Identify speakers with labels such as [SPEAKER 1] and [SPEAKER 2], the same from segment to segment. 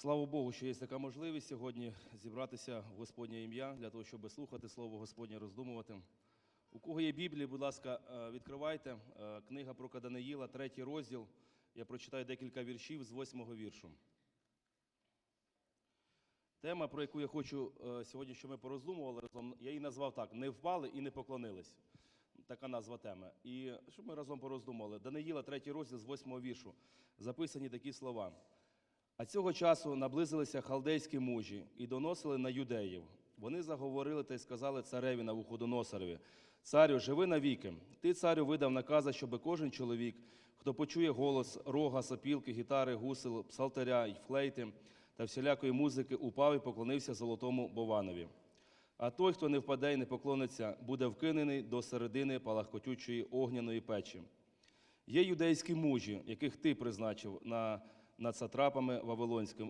[SPEAKER 1] Слава Богу, що є така можливість сьогодні зібратися в Господнє ім'я для того, щоб слухати Слово Господнє, роздумувати. У кого є Біблія, будь ласка, е, відкривайте. Е, Книга про Каданаїла, третій розділ. Я прочитаю декілька віршів з восьмого віршу. Тема, про яку я хочу е, сьогодні, щоб ми пороздумували разом, я її назвав так: не впали і не поклонились. Така назва теми. І щоб ми разом пороздумували. Даниїла, третій розділ з восьмого віршу. Записані такі слова. А цього часу наблизилися халдейські мужі і доносили на юдеїв. Вони заговорили та й сказали цареві Навуходоносорові, царю, живи навіки. Ти, царю, видав накази, щоби кожен чоловік, хто почує голос рога, сопілки, гітари, гусел, псалтаря й флейти та всілякої музики, упав і поклонився золотому Бованові. А той, хто не впаде і не поклониться, буде вкинений до середини палахкотючої огняної печі. Є юдейські мужі, яких ти призначив на, над сатрапами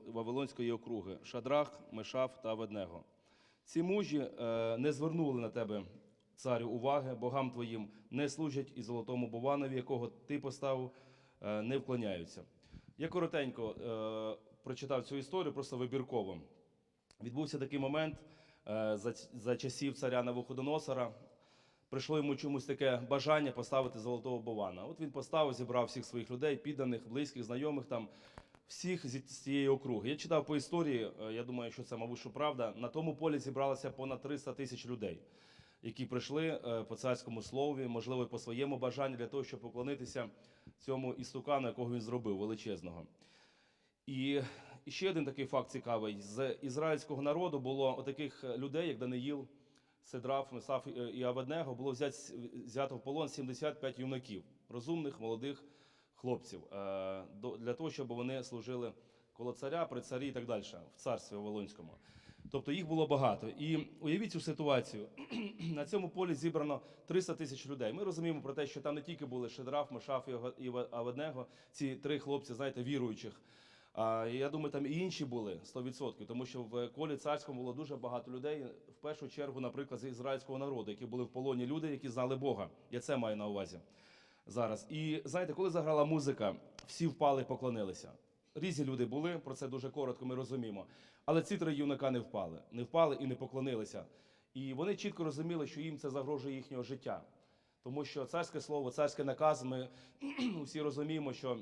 [SPEAKER 1] Вавилонської округи Шадрах, Мешав та Ведnego. Ці мужі е, не звернули на тебе, царю, уваги, богам твоїм не служать і золотому Бованові, якого ти поставив, е, не вклоняються. Я коротенько е, прочитав цю історію, просто вибірково. Відбувся такий момент за часів царя Навуходоносора. Прийшло йому чомусь таке бажання поставити золотого бована. От він поставив, зібрав всіх своїх людей, підданих, близьких, знайомих там, всіх з цієї округи. Я читав по історії, е, я думаю, що це, мабуть, що правда. На тому полі зібралося понад 300 тисяч людей, які прийшли е, по царському слові, можливо, по своєму бажанню для того, щоб поклонитися цьому істукану, якого він зробив, величезного. І і ще один такий факт цікавий: з ізраїльського народу було таких людей, як Даниїл, Седраф, Месаф е, і Аведнего, було взято, в полон 75 юнаків, розумних, молодих хлопців, е, для того, щоб вони служили коло царя, при царі і так далі, в царстві Вавилонському. Тобто їх було багато. І уявіть цю ситуацію. На цьому полі зібрано 300 тисяч людей. Ми розуміємо про те, що там не тільки були Шедраф, Мешаф і Аведнего, ці три хлопці, знаєте, віруючих. Я думаю, там і інші були 100%, тому що в колі царському було дуже багато людей. В першу чергу, наприклад, з ізраїльського народу, які були в полоні люди, які знали Бога. Я це маю на увазі зараз. І знаєте, коли заграла музика, всі впали і поклонилися. Різні люди були, про це дуже коротко ми розуміємо. Але ці три юнака не впали, не впали і не поклонилися. І вони чітко розуміли, що їм це загрожує їхнього життя. Тому що царське слово, царський наказ, ми всі розуміємо, що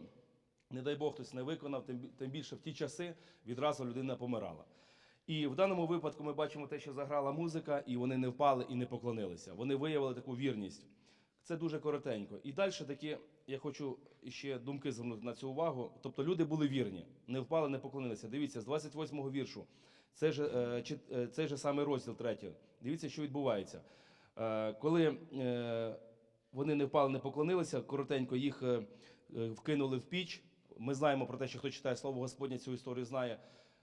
[SPEAKER 1] не дай Бог хтось не виконав, тим більше в ті часи відразу людина помирала. І в даному випадку ми бачимо те, що заграла музика, і вони не впали і не поклонилися. Вони виявили таку вірність. Це дуже коротенько. І далі такі, я хочу ще думки звернути на цю увагу. Тобто люди були вірні, не впали, не поклонилися. Дивіться, з 28-го віршу, це же, е, е, цей же самий розділ третій. Дивіться, що відбувається. Е, Коли вони не впали, не поклонилися, коротенько їх вкинули в піч. Ми знаємо про те, що хто читає слово Господнє, цю історію знає.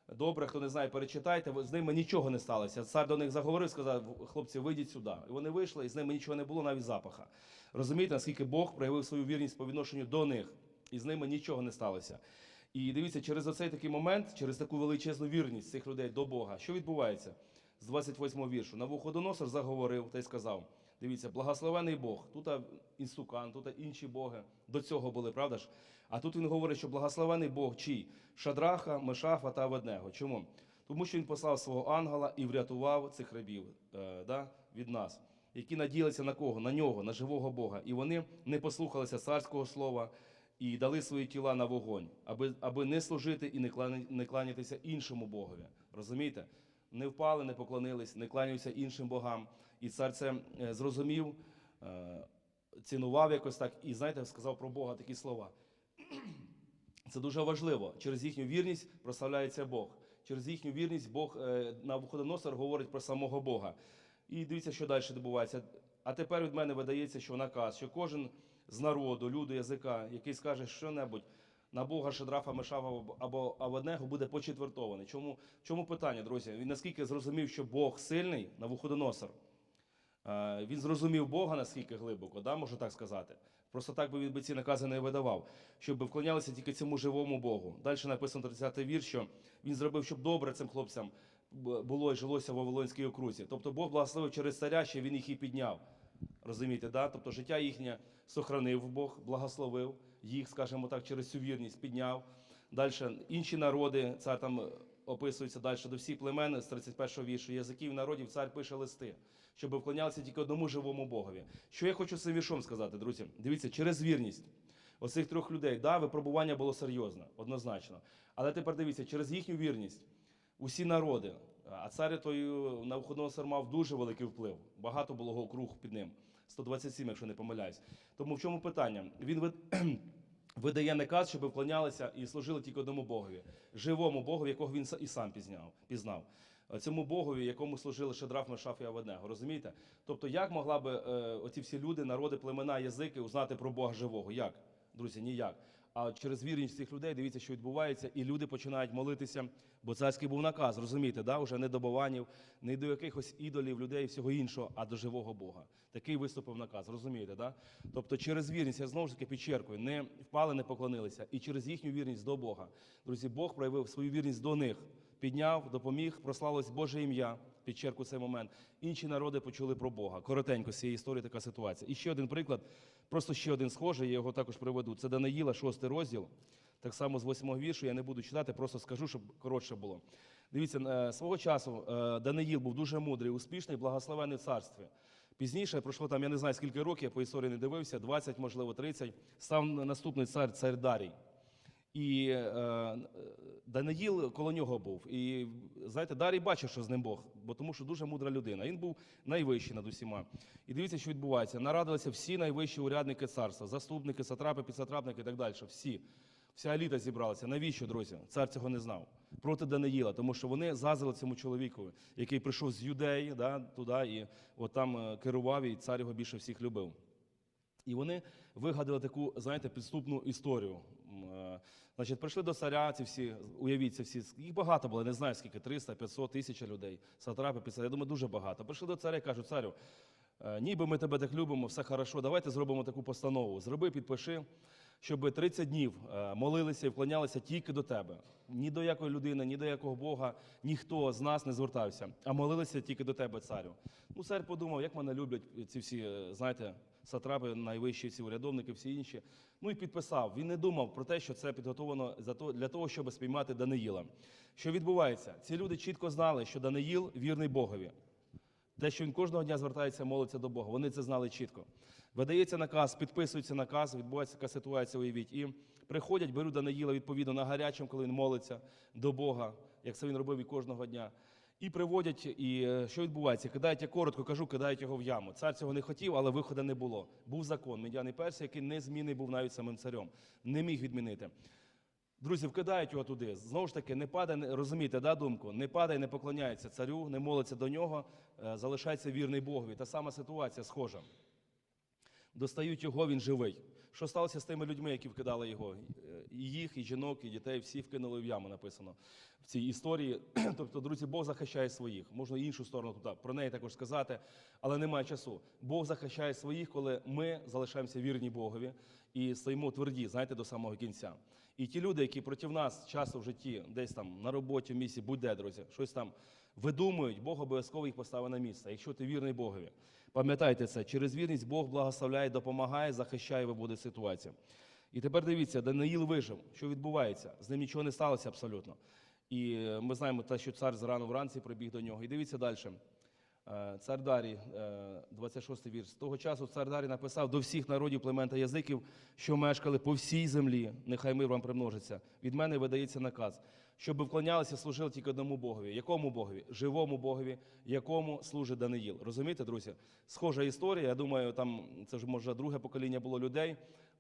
[SPEAKER 1] Добре, хто не знає, перечитайте. З ними нічого не сталося. Цар до них заговорив, сказав: хлопці, вийдіть сюди. І вони вийшли, і з ними нічого не було, навіть запаха. Розумієте, наскільки Бог проявив свою вірність по відношенню до них, і з ними нічого не сталося. І дивіться, через оцей такий момент, через таку величезну вірність цих людей до Бога, що відбувається? З 28 віршу. Навуходоносор заговорив та й сказав: дивіться, благословений Бог, тут інстукан, тут інші боги до цього були, правда ж? А тут він говорить, що благословений Бог чий? Шадраха, Мешафа та Аведнего. Чому? Тому що він послав свого ангела і врятував цих рабів е, да, від нас, які надіялися на кого? На нього, на живого Бога. І вони не послухалися царського слова і дали свої тіла на вогонь, аби, аби не служити і не кланятися іншому Богові. Розумієте? Не впали, не поклонились, не кланяються іншим богам. І цар це е, зрозумів, е, цінував якось так, і знаєте, сказав про Бога такі слова. Це дуже важливо. Через їхню вірність прославляється Бог. Через їхню вірність Бог е, на Вуходоносор говорить про самого Бога. І дивіться, що далі відбувається. А тепер від мене видається, що наказ, що кожен з народу, люду, язика, який скаже що-небудь на Бога Шедрафа, Мешава або- Аваднего, буде почетвертований. Чому, чому питання, друзі? Він наскільки зрозумів, що Бог сильний на Вуходоносор. Е, Він зрозумів Бога наскільки глибоко, да, можу так сказати. Просто так би він би ці накази не видавав, щоб вклонялися тільки цьому живому Богу. Далі написано 30-й вірш, що він зробив, щоб добре цим хлопцям було і жилося в Вавилонській окрузі. Тобто Бог благословив через царя, що він їх і підняв. Розумієте, да? Тобто життя їхнє сохранив Бог, благословив їх, скажімо так, через цю вірність підняв. Далі інші народи, цар там е, описується далі до всіх племен з 31-го віршу. Язиків народів цар пише листи, щоб вклонялися тільки одному живому Богові. Що я хочу цим віршом сказати, друзі? Дивіться, через вірність оцих трьох людей, да, випробування було серйозне, однозначно. Але тепер дивіться, через їхню вірність усі народи, а цар той на Навуходоносор мав дуже великий вплив. Багато було округ під ним. 127, якщо не помиляюсь. Тому в чому питання? Він ви- видає наказ, щоб вклонялися і служили тільки одному Богові, живому Богові, якого він і сам пізнав. Е, Цьому Богові, якому служили Шадраф, Мешаф і Аведнего. Розумієте? Тобто, як могла би е, оці всі люди, народи, племена, язики узнати про Бога живого? Як? Друзі, ніяк. А через вірність цих людей дивіться, що відбувається, і люди починають молитися, бо царський був наказ, розумієте, да? уже не до бованів, не до якихось ідолів, людей і всього іншого, а до живого Бога. Такий виступив наказ, розумієте, да? Тобто через вірність, я знову ж таки підчеркую, не впали, не поклонилися, і через їхню вірність до Бога. Друзі, Бог проявив свою вірність до них, підняв, допоміг, прославилось Боже ім'я. Підчеркую цей момент. Інші народи почули про Бога. Коротенько з цієї історії така ситуація. І ще один приклад, просто ще один схожий, я його також приведу. Це Даниїла, шостий розділ. Так само з восьмого віршу я не буду читати, просто скажу, щоб коротше було. Дивіться, е, свого часу е, Даниїл був дуже мудрий, успішний, благословений в царстві. Пізніше пройшло там, я не знаю скільки років, я по історії не дивився, 20, можливо, 30, став наступний цар, цар Дарій. І е, Даниїл коло нього був. І знаєте, Дарій бачив, що з ним Бог, бо тому що дуже мудра людина. Він був найвищий над усіма. І дивіться, що відбувається. Нарадилися всі найвищі урядники царства, заступники, сатрапи, підсатрапники і так далі. Всі. Вся еліта зібралася. Навіщо, друзі? Цар цього не знав. Проти Даниїла, тому що вони зазили цьому чоловікові, який прийшов з юдеї да, туди і от там е, керував, і цар його більше всіх любив. І вони вигадали таку, знаєте, підступну історію. Е, Значить, прийшли до царя, ці всі, уявіть, всі, їх багато було, не знаю скільки, 300, 500, тисяча людей, сатрапи, писали, я думаю, дуже багато. Прийшли до царя і кажуть, царю, е, ніби ми тебе так любимо, все хорошо, давайте зробимо таку постанову. Зроби, підпиши, щоб 30 днів е, молилися і вклонялися тільки до тебе. Ні до якої людини, ні до якого Бога, ніхто з нас не звертався, а молилися тільки до тебе, царю. Ну, цар подумав, як мене люблять ці всі, е, знаєте, сатрапи, найвищі ці урядовники, всі інші. Ну і підписав. Він не думав про те, що це підготовлено для того, щоб спіймати Даниїла. Що відбувається? Ці люди чітко знали, що Даниїл вірний Богові. Те, що він кожного дня звертається, молиться до Бога. Вони це знали чітко. Видається наказ, підписується наказ, відбувається така ситуація, уявіть. І приходять, беруть Даниїла відповідно на гарячому, коли він молиться до Бога, як це він робив і кожного дня. І приводять, і е, що відбувається? Кидають, я коротко кажу, кидають його в яму. Цар цього не хотів, але виходу не було. Був закон, медіаний персій, який не змінний був навіть самим царем. Не міг відмінити. Друзі, вкидають його туди. Знову ж таки, не падає, розумієте, да, думку? Не падає, не поклоняється царю, не молиться до нього, е, залишається вірний Богові. Та сама ситуація схожа. Достають його, він живий. Що сталося з тими людьми, які вкидали його? Е, І їх, і жінок, і дітей, всі вкинули в яму, написано в цій історії. Тобто, друзі, Бог захищає своїх. Можна іншу сторону туди, про неї також сказати, але немає часу. Бог захищає своїх, коли ми залишаємося вірні Богові і стоїмо тверді, знаєте, до самого кінця. І ті люди, які проти нас часто в житті, десь там на роботі, в місці, будь-де, друзі, щось там видумують, Бог обов'язково їх поставить на місце, якщо ти вірний Богові. Пам'ятайте це, через вірність Бог благословляє, допомагає, захищає, виводить ситуацію. І тепер дивіться, Даниїл вижив. Що відбувається? З ним нічого не сталося абсолютно. І е, ми знаємо те, що цар зрано вранці прибіг до нього. І дивіться далі. Е, Цар Дарій, е, 26 вірш. З того часу цар Дарій написав до всіх народів племен та язиків, що мешкали по всій землі. Нехай мир вам примножиться. Від мене видається наказ, щоб вклонялися, служили тільки одному Богові. Якому Богові? Живому Богові, якому служить Даниїл. Розумієте, друзі? Схожа історія. Я думаю, там це вже може друге покоління було людей.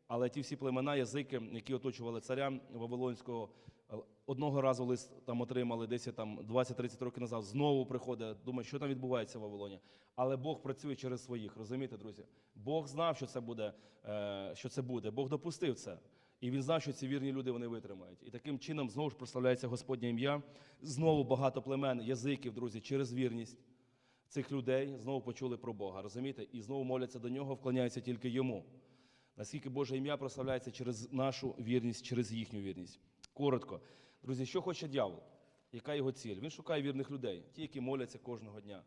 [SPEAKER 1] Але ті всі племена, язики, які оточували царя Вавилонського, е, одного разу лист там отримали, десь там 20-30 років назад, знову приходить. Думаю, що там відбувається в Вавилоні. Але Бог працює через своїх, розумієте, друзі? Бог знав, що це буде, е, що це буде. Бог допустив це. І він знав, що ці вірні люди вони витримають. І таким чином знову ж прославляється Господнє ім'я. Знову багато племен, язиків, друзі, через вірність цих людей знову почули про Бога. Розумієте? І знову моляться до нього, вклоняються тільки йому. Наскільки Боже ім'я прославляється через нашу вірність, через їхню вірність. Коротко. Друзі, що хоче дьявол? Яка його ціль? Він шукає вірних людей, ті, які моляться кожного дня,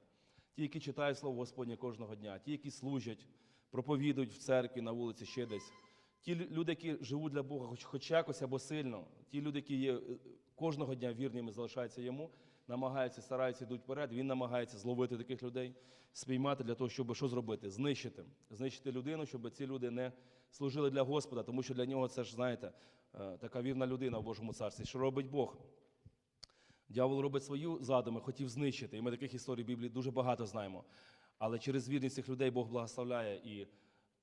[SPEAKER 1] ті, які читають Слово Господнє кожного дня, ті, які служать, проповідують в церкві, на вулиці ще десь. Ті люди, які живуть для Бога, хоч, хоч якось або сильно, ті люди, які є е, кожного дня вірними залишаються йому, намагаються, стараються йдуть вперед. Він намагається зловити таких людей, спіймати для того, щоб що зробити? Знищити. Знищити людину, щоб ці люди не служили для Господа, тому що для нього це ж, знаєте, е, така вірна людина в Божому царстві. Що робить Бог? Дявол робить свою задуми, хотів знищити. І ми таких історій в Біблії дуже багато знаємо. Але через вірність цих людей Бог благословляє. І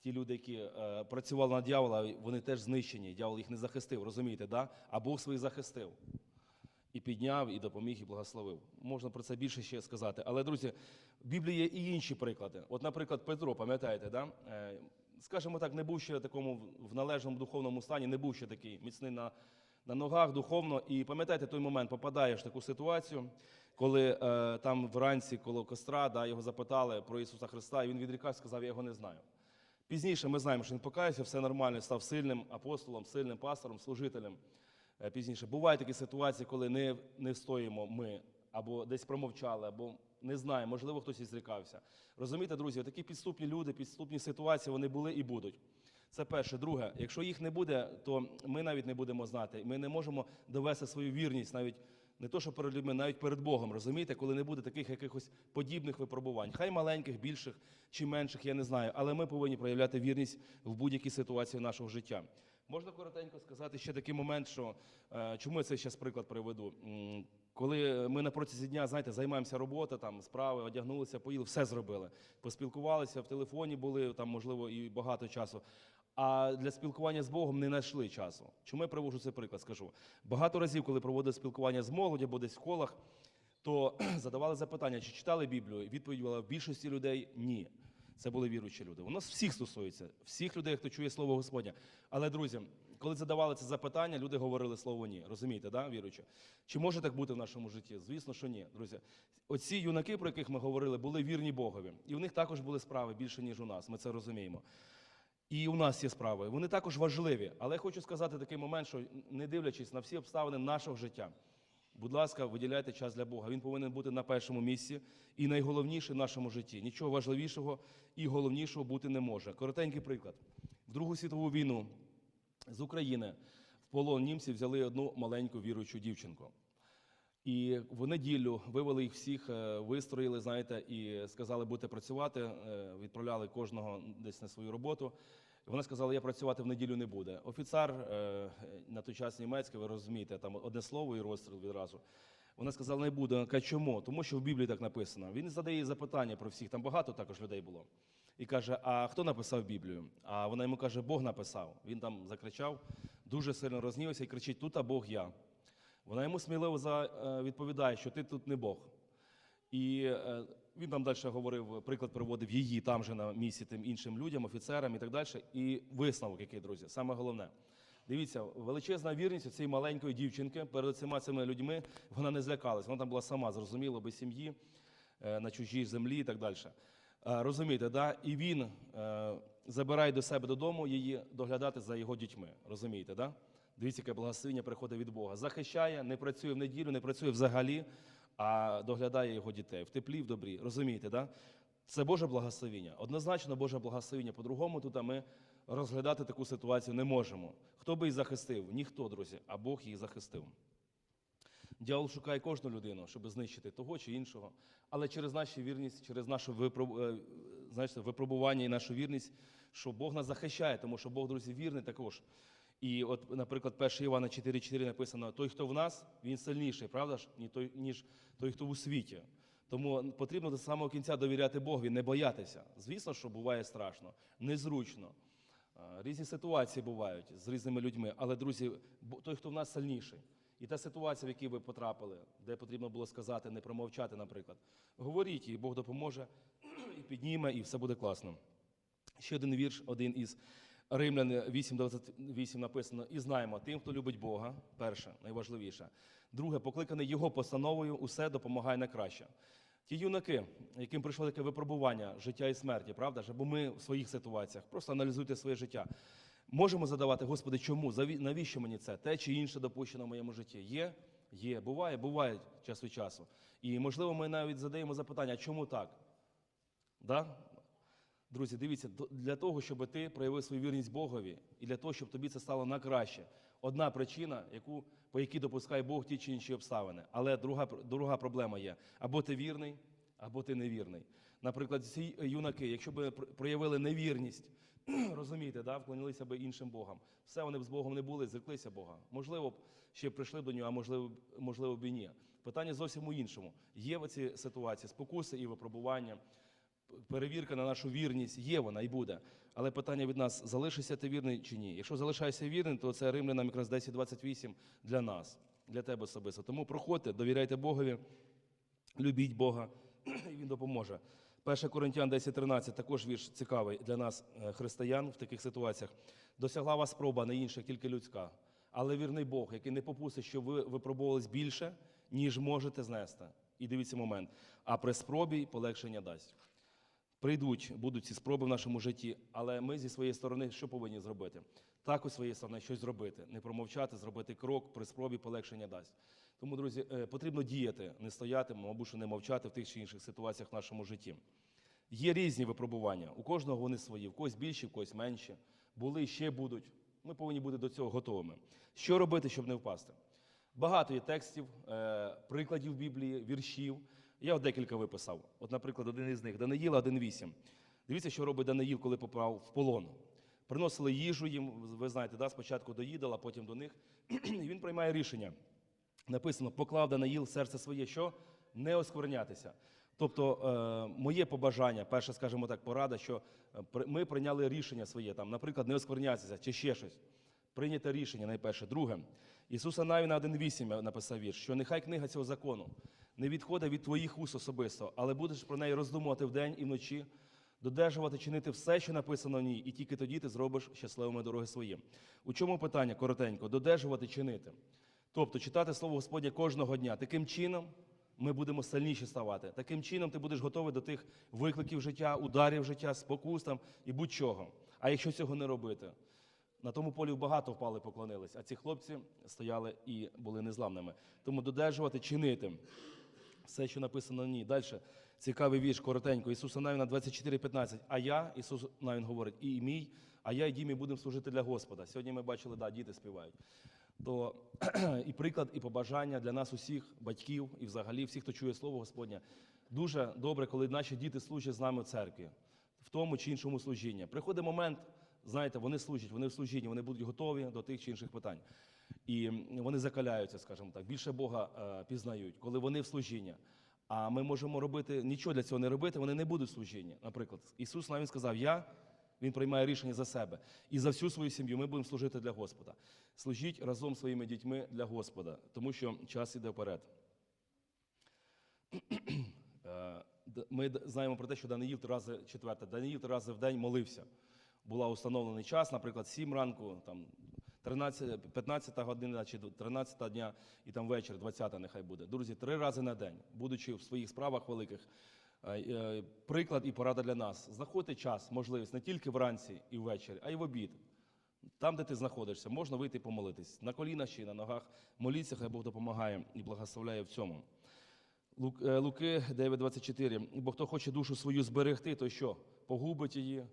[SPEAKER 1] ті люди, які е, працювали на дьявола, вони теж знищені. Дьявол їх не захистив, розумієте, да? а Бог своїх захистив. І підняв, і допоміг, і благословив. Можна про це більше ще сказати. Але, друзі, в Біблії є і інші приклади. От, наприклад, Петро, пам'ятаєте, да? Е, скажімо так, не був ще такому в- належному духовному стані, не був ще такий міцний на, на ногах духовно. І пам'ятаєте той момент, попадаєш в таку ситуацію, коли е, там вранці коло костра да, його запитали про Ісуса Христа, і він відрікав, сказав, я його не знаю. Пізніше ми знаємо, що він покаявся, все нормально, став сильним апостолом, сильним пастором, служителем. Е, Пізніше бувають такі ситуації, коли не, не встоїмо ми, або десь промовчали, або не знаємо, можливо, хтось і зрікався. Розумієте, друзі, такі підступні люди, підступні ситуації, вони були і будуть. Це перше. Друге, якщо їх не буде, то ми навіть не будемо знати. Ми не можемо довести свою вірність навіть не то, що перед людьми, навіть перед Богом. Розумієте, коли не буде таких якихось подібних випробувань. Хай маленьких, більших чи менших, я не знаю, але ми повинні проявляти вірність в будь-якій ситуації нашого життя. Можна коротенько сказати ще такий момент, що е, чому я цей ще приклад приведу. Коли ми на протязі дня, знаєте, займаємося робота, там справи, одягнулися, поїли, все зробили. Поспілкувалися, в телефоні були, там, можливо, і багато часу. А для спілкування з Богом не знайшли часу. Чому я привожу цей приклад? Скажу. Багато разів, коли проводив спілкування з молоді або десь в колах, то задавали запитання, чи читали Біблію. Відповідь була в більшості людей ні. Це були віруючі люди. Воно всіх стосується, всіх людей, хто чує слово Господня. Але, друзі, коли задавали це запитання, люди говорили слово ні. Розумієте, да, віруючі? Чи може так бути в нашому житті? Звісно, що ні, друзі. Оці юнаки, про яких ми говорили, були вірні Богові. І в них також були справи більше, ніж у нас. Ми це розуміємо. І у нас є справи. Вони також важливі. Але я хочу сказати такий момент, що не дивлячись на всі обставини нашого життя, будь ласка, виділяйте час для Бога. Він повинен бути на першому місці і найголовніше в нашому житті. Нічого важливішого і головнішого бути не може. Коротенький приклад. В Другу світову війну з України в полон німці взяли одну маленьку віруючу дівчинку. І в неділю вивели їх всіх, е, вистроїли, знаєте, і сказали, будете працювати. е, Відправляли кожного десь на свою роботу. Вона сказала, я працювати в неділю не буде. Офіцер е, на той час німецький, ви розумієте, там одне слово і розстріл відразу. Вона сказала, не буде. Вона каже, чому? Тому що в Біблії так написано. Він задає запитання про всіх, там багато також людей було. І каже: А хто написав Біблію? А вона йому каже, Бог написав. Він там закричав, дуже сильно рознівся і кричить: Тут а Бог я. Вона йому сміливо е, відповідає, що ти тут не Бог. І е, він там далі говорив, приклад приводив її там же на місці тим іншим людям, офіцерам і так далі. І висновок, який, друзі, саме головне. Дивіться, величезна вірність цієї маленької дівчинки перед цими цими людьми, вона не злякалась. Вона там була сама, зрозуміло, без сім'ї, е, на чужій землі і так далі. Розумієте, да? І він забирає до себе додому її доглядати за його дітьми. Розумієте, да? Дивіться, яке благословення приходить від Бога. Захищає, не працює в неділю, не працює взагалі, а доглядає його дітей в теплі, в добрі. Розумієте, да? Це Боже благословіння. Однозначно Боже благословіння. По-другому тут ми розглядати таку ситуацію не можемо. Хто би її захистив? Ніхто, друзі, а Бог її захистив. Дьявол шукає кожну людину, щоб знищити того чи іншого. Але через нашу вірність, через наше випробування і нашу вірність, що Бог нас захищає, тому що Бог, друзі, вірний також. І от, наприклад, 1 Івана 4,4 написано: той, хто в нас, він сильніший, правда ж, ніж той, хто у світі. Тому потрібно до самого кінця довіряти Богові, не боятися. Звісно, що буває страшно, незручно. Різні ситуації бувають з різними людьми, але, друзі, той, хто в нас сильніший. І та ситуація, в якій ви потрапили, де потрібно було сказати, не промовчати, наприклад, говоріть, і Бог допоможе, і підніме, і все буде класно. Ще один вірш, один із Римлян 8.28 написано: І знаємо тим, хто любить Бога, перше, найважливіше. Друге, покликаний Його постановою, усе допомагає на краще. Ті юнаки, яким прийшло таке випробування життя і смерті, правда ж? Або ми в своїх ситуаціях, просто аналізуйте своє життя. Можемо задавати, Господи, чому? Навіщо мені це? Те чи інше допущено в моєму житті? Є? Є. Буває, буває час від часу. І, можливо, ми навіть задаємо запитання, чому так? Да? Друзі, дивіться, для того, щоб ти проявив свою вірність Богові, і для того, щоб тобі це стало на краще. Одна причина, яку, по якій допускає Бог ті чи інші обставини. Але друга, друга проблема є: або ти вірний, або ти невірний. Наприклад, ці юнаки, якщо б проявили невірність, розумієте, да, вклонилися б іншим Богам. Все, вони б з Богом не були, зреклися Бога. Можливо б ще прийшли до нього, а можливо, можливо б і ні. Питання зовсім у іншому. Є в цій ситуації спокуси і випробування, перевірка на нашу вірність є вона і буде. Але питання від нас: залишишся ти вірний чи ні? Якщо залишаєшся вірним, то це римлянам якраз 10.28 для нас, для тебе особисто. Тому проходьте, довіряйте Богові, любіть Бога, і Він допоможе. 1 Коринтян 10.13, також вірш цікавий для нас, е, християн, в таких ситуаціях. Досягла вас спроба, не інша, тільки людська. Але вірний Бог, який не попустить, щоб ви випробовувались більше, ніж можете знести. І дивіться момент. А при спробі полегшення дасть. Прийдуть, будуть ці спроби в нашому житті, але ми зі своєї сторони що повинні зробити? Також зі своєї сторони щось зробити, не промовчати, зробити крок при спробі полегшення дасть. Тому, друзі, е, потрібно діяти, не стояти, мабуть, не мовчати в тих чи інших ситуаціях в нашому житті. Є різні випробування. У кожного вони свої, в когось більші, в когось менші. Були ще будуть. Ми повинні бути до цього готовими. Що робити, щоб не впасти? Багато є текстів, е, прикладів Біблії, віршів. Я от декілька виписав. От, наприклад, один із них Даниїла 1.8. Дивіться, що робить Даниїл, коли попав в полон. Приносили їжу їм, ви знаєте, да, спочатку до їдала, потім до них. І він приймає рішення. Написано, поклав Данаїл в серце своє, що не осквернятися. Тобто, е, моє побажання, перша, скажімо так, порада, що е, ми прийняли рішення своє, там, наприклад, не осквернятися чи ще щось. Прийняте рішення найперше. Друге, Ісуса Навіна 1.8 написав вірш, що нехай книга цього закону не відходить від твоїх уст особисто, але будеш про неї роздумувати вдень і вночі, додержувати, чинити все, що написано в ній, і тільки тоді ти зробиш щасливими дороги свої. У чому питання коротенько? Додержувати, чинити. Тобто читати Слово Господнє кожного дня. Таким чином ми будемо сильніші ставати. Таким чином ти будеш готовий до тих викликів життя, ударів життя, спокус там і будь-чого. А якщо цього не робити, на тому полі багато впали, поклонились, а ці хлопці стояли і були незламними. Тому додержувати, чинити все, що написано в ній. Далі цікавий вірш, коротенько. Ісуса Навіна 24,15. А я, Ісус Навін говорить, і мій, а я і дімі будемо служити для Господа. Сьогодні ми бачили, да, діти співають. То і приклад, і побажання для нас усіх, батьків, і взагалі всіх, хто чує слово Господнє. Дуже добре, коли наші діти служать з нами в церкві, в тому чи іншому служінні. Приходить момент, знаєте, вони служать, вони в служінні, вони будуть готові до тих чи інших питань. І вони закаляються, скажімо так, більше Бога е, пізнають, коли вони в служінні. А ми можемо робити нічого для цього не робити, вони не будуть в служінні. Наприклад, Ісус навіть сказав: Я, Він приймає рішення за себе. І за всю свою сім'ю ми будемо служити для Господа. Служіть разом зі своїми дітьми для Господа, тому що час іде вперед. Е, Ми знаємо про те, що Даниїл три рази четверте, Даниїл три рази в день молився. Була установлений час, наприклад, 7 ранку, там 13, 15 година чи 13 дня, і там вечір, 20 нехай буде. Друзі, три рази на день, будучи в своїх справах великих. е, е, Приклад і порада для нас. Знаходьте час, можливість не тільки вранці і ввечері, а й в обід. Там, де ти знаходишся, можна вийти і помолитись. На колінах чи на ногах. Моліться, хай Бог допомагає і благословляє в цьому. Е, Луки 9,24. Бо хто хоче душу свою зберегти, то що? Погубить її.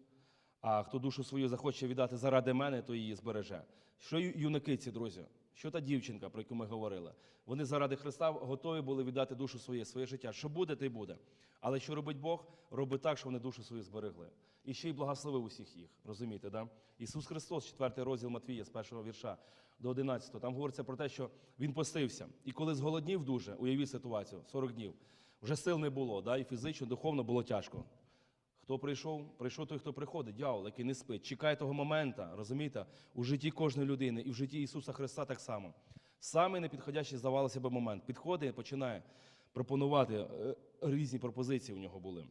[SPEAKER 1] А хто душу свою захоче віддати заради мене, то її збереже. Що юнаки ці, друзі? Що та дівчинка, про яку ми говорили? Вони заради Христа готові були віддати душу своє, своє життя. Що буде, те й буде. Але що робить Бог? Робить так, що вони душу свою зберегли. І ще й благословив усіх їх. Розумієте, да? Ісус Христос, 4 розділ Матвія, з першого вірша до 11. Там говориться про те, що Він постився. І коли зголоднів дуже, уявіть ситуацію, 40 днів, вже сил не було, да? і фізично, духовно було тяжко. Хто прийшов? Прийшов той, хто приходить, дьявол, який не спить. Чекає того моменту, розумієте, у житті кожної людини і в житті Ісуса Христа так само. Самий непідходящий, здавалося б, момент. Підходить і починає пропонувати е, різні пропозиції у нього були.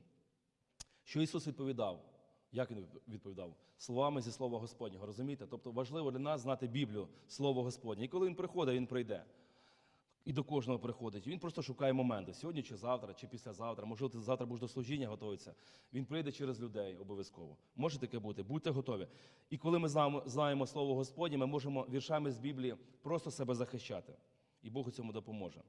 [SPEAKER 1] Що Ісус відповідав? Як він відповідав? Словами зі слова Господнього, розумієте? Тобто важливо для нас знати Біблію, Слово Господнє. І коли він приходить, він прийде. І до кожного приходить. Він просто шукає моменти. Сьогодні чи завтра, чи післязавтра. Можливо, ти завтра будеш до служіння готуватися. Він прийде через людей обов'язково. Може таке бути, будьте готові. І коли ми знаємо, Слово Господнє, ми можемо віршами з Біблії просто себе захищати. І Бог у цьому допоможе.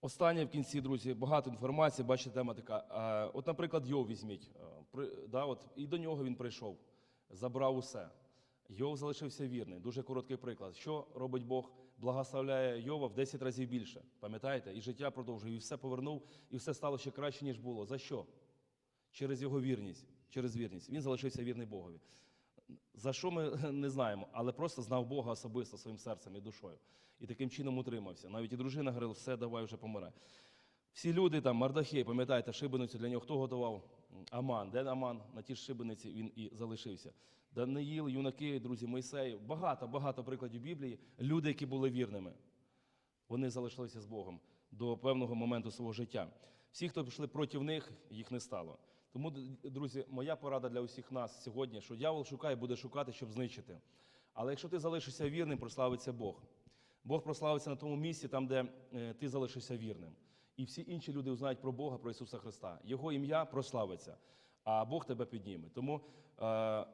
[SPEAKER 1] Останнє в кінці, друзі, багато інформації, бачите, тема така. Е, От, наприклад, Йов візьміть. Е, Да, от, і до нього він прийшов, забрав усе. Йов залишився вірний. Дуже короткий приклад. Що робить Бог? Благословляє Йова в 10 разів більше. Пам'ятаєте? І життя продовжує, і все повернув, і все стало ще краще, ніж було. За що? Через його вірність. Через вірність. Він залишився вірний Богові. За що ми не знаємо, але просто знав Бога особисто своїм серцем і душою. І таким чином утримався. Навіть і дружина говорила, все, давай вже помирай. Всі люди там, Мардахей, пам'ятаєте, шибеницю для нього хто готував? Аман. Де Аман? На тій шибениці він і залишився. Даниїл, юнаки, друзі, Мойсей. Багато, багато прикладів Біблії. Люди, які були вірними. Вони залишилися з Богом до певного моменту свого життя. Всі, хто пішли проти них, їх не стало. Тому, друзі, моя порада для усіх нас сьогодні, що дьявол шукає, буде шукати, щоб знищити. Але якщо ти залишишся вірним, прославиться Бог. Бог прославиться на тому місці, там, де е, ти залишишся вірним. І всі інші люди узнають про Бога, про Ісуса Христа. Його ім'я прославиться, а Бог тебе підніме. Тому е,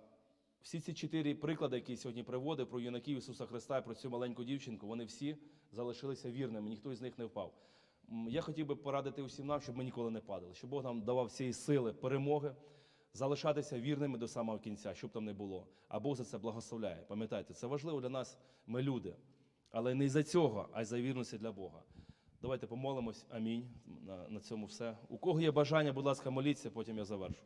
[SPEAKER 1] всі ці чотири приклади, які я сьогодні приводив про юнаків Ісуса Христа і про цю маленьку дівчинку, вони всі залишилися вірними, ніхто із них не впав. Я хотів би порадити усім нам, щоб ми ніколи не падали, щоб Бог нам давав всієї сили, перемоги, залишатися вірними до самого кінця, щоб там не було. А Бог за це благословляє. Пам'ятайте, це важливо для нас, ми люди. Але не за цього, а й за вірності для Бога. Давайте помолимось. Амінь. На, на цьому все. У кого є бажання, будь ласка, моліться, потім я завершу.